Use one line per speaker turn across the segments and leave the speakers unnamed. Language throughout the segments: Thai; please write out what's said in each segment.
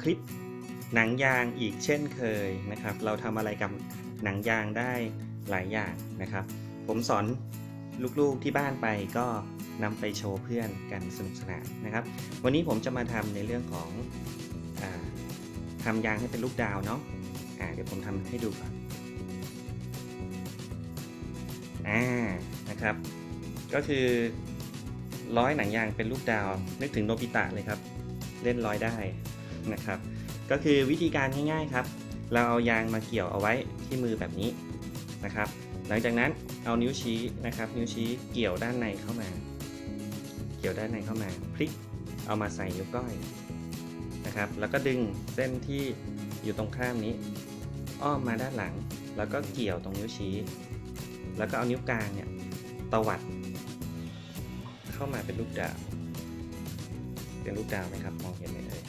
คลิปหนังยางอีกเช่นเคยนะครับ เราทำอะไรกับหนังยางได้หลายอย่างนะครับ ผมสอนลูกๆที่บ้านไปก็นำไปโชว์เพื่อนกันสนุกสนานนะครับ วันนี้ผมจะมาทำในเรื่องของอทำยางให้เป็นลูกดาวเนาะอ่าเดี๋ยวผมทำให้ดูก่อนอ่านะครับ ก็คือร้อยหนังยางเป็นลูกดาว นึกถึงโนบิตะเลยครับ เล่นร้อยได้ นะครับ ก็คือวิธีการง่ายๆครับ เราเอายางมาเกี่ยวเอาไว้ที่มือแบบนี้นะครับ หลังจากนั้นเอานิ้วชี้นะครับ นิ้วชี้เกี่ยวด้านในเข้ามา เกี่ยวด้านในเข้ามาพลิกเอามาใส่นิ้วก้อยนะครับ แล้วก็ดึงเส้นที่อยู่ตรงข้ามนี้ อ้อมมาด้านหลัง แล้วก็เกี่ยวตรงนิ้วชี้ แล้วก็เอานิ้วกลางเนี่ยตวัด เข้ามาเป็นลูกดาว เป็นลูกดาวไหมครับ มองเห็นไหมเอ่ย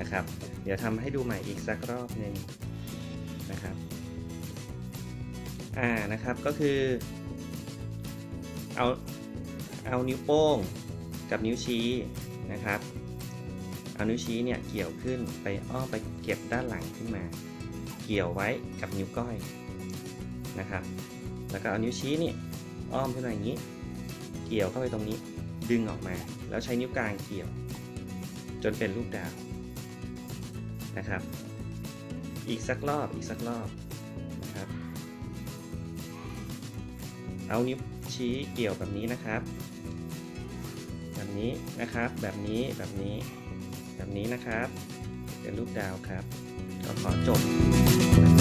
นะครับ เดี๋ยวทำให้ดูใหม่อีกสักรอบหนึ่งนะครับอ่านะครับก็คือเอาเอานิ้วโป้งกับนิ้วชี้นะครับเอานิ้วชี้เนี่ยเกี่ยวขึ้นไปอ้อมไปเก็บด้านหลังขึ้นมา เกี่ยวไว้กับนิ้วก้อยนะครับ แล้วก็เอานิ้วชี้นี่อ้อมขึ้นมาอย่างนี้ เกี่ยวเข้าไปตรงนี้ดึงออกมา แล้วใช้นิ้วกลางเกี่ยว จนเป็นลูกดาวนะครับ อีกสักรอบอีกสักรอบนะครับ เอานิ้วชี้เกี่ยวแบบนี้นะครับ แบบนี้นะครับแบบนี้แบบนี้แบบนี้นะครับ เป็นลูกดาวครับก็ขอจบ